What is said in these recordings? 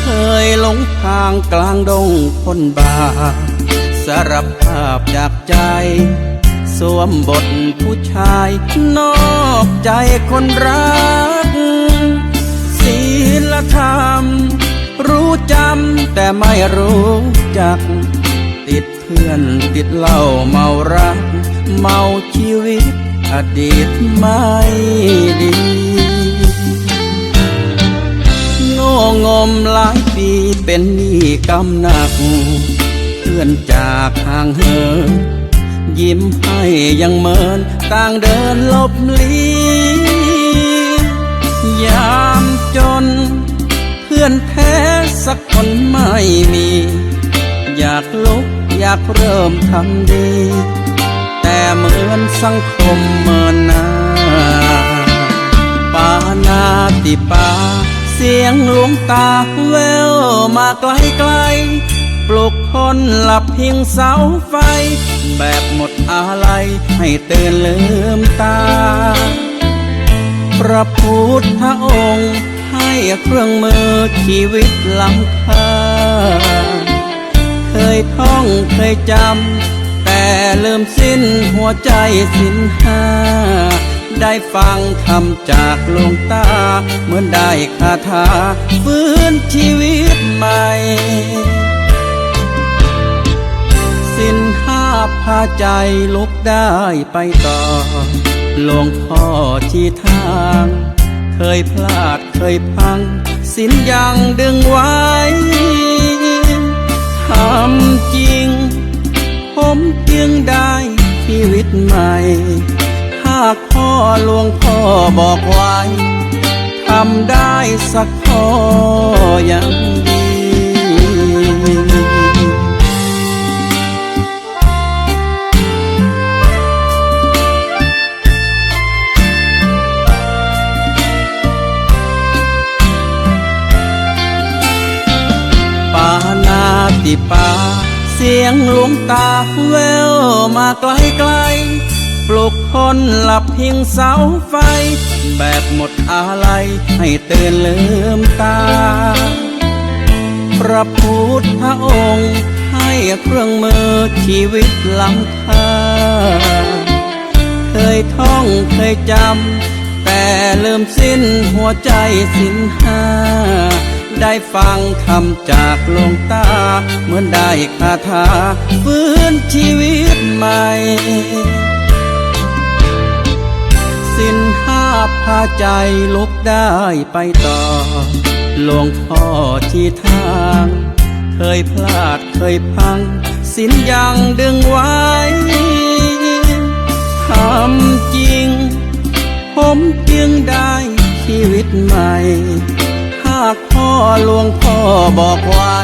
เคยหลงทางกลางดงคนบาสารภาพจากใจ สวมบทผู้ชาย นอกใจคนรัก ศีลธรรม รู้จำแต่ไม่รู้จัก ติดเพื่อนติดเหล้าเมารัก เมาชีวิตอดีตไม่ดี ง่งมหลายปีเป็นหนี้กำหนัก เพื่อนจากห่างเหินยิ้มให้ยังเมินต่างเดินลบลียามจน เพื่อนแท้สักคนไม่มี อยากลุกอยากเริ่มทำดี แต่เหมือนสังคมเมินหน้าปานาติปา เสียงหลวงตาแววมาไกลไกลปลุกคนหลับเพียงเสาไฟ แบบหมดอะไรให้ตื่นลืมตา พระพุทธองค์ให้เครื่องมือชีวิตล้ำค่า เคยท่องเคยจำ แต่ลืมสิ้นหัวใจสิ้นห้า ได้ฟังคำจากหลวงตา เหมือนได้คาถาฟื้นชีวิตใหม่ สิ้นห้าพาใจลุกได้ไปต่อหลวงพ่อชี้ทาง เคยพลาดเคยพัง สิ้นยังดึงไว้ทำจริง ผมจึงได้ชีวิตใหม่ หากพ่อหลวงพ่อบอกไว้ทำได้สักข้อยังดีปานาติปา เสียงหลวงตาแววมาไกลไกล ปลุกคนหลับพียงเสาไฟ แบบหมดอะไรให้เตื่นลืมตา พระพุทธองค์ให้เครื่องมือชีวิตล้ำค่า เคยท่องเคยจำ แต่ลืมสิ้นหัวใจสิ้นห้า ได้ฟังคำจากหลวงตา เหมือนได้คาถาฟื้นชีวิตใหม่าพาใจลุกได้ไปต่อ หลวงพ่อที่ทาง เคยพลาดเคยพัง สิ้นยังดึงไว้ทำจริง ผมจึงได้ชีวิตใหม่ หากพ่อหลวงพ่อบอกไว้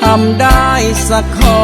ทำได้สักข้อ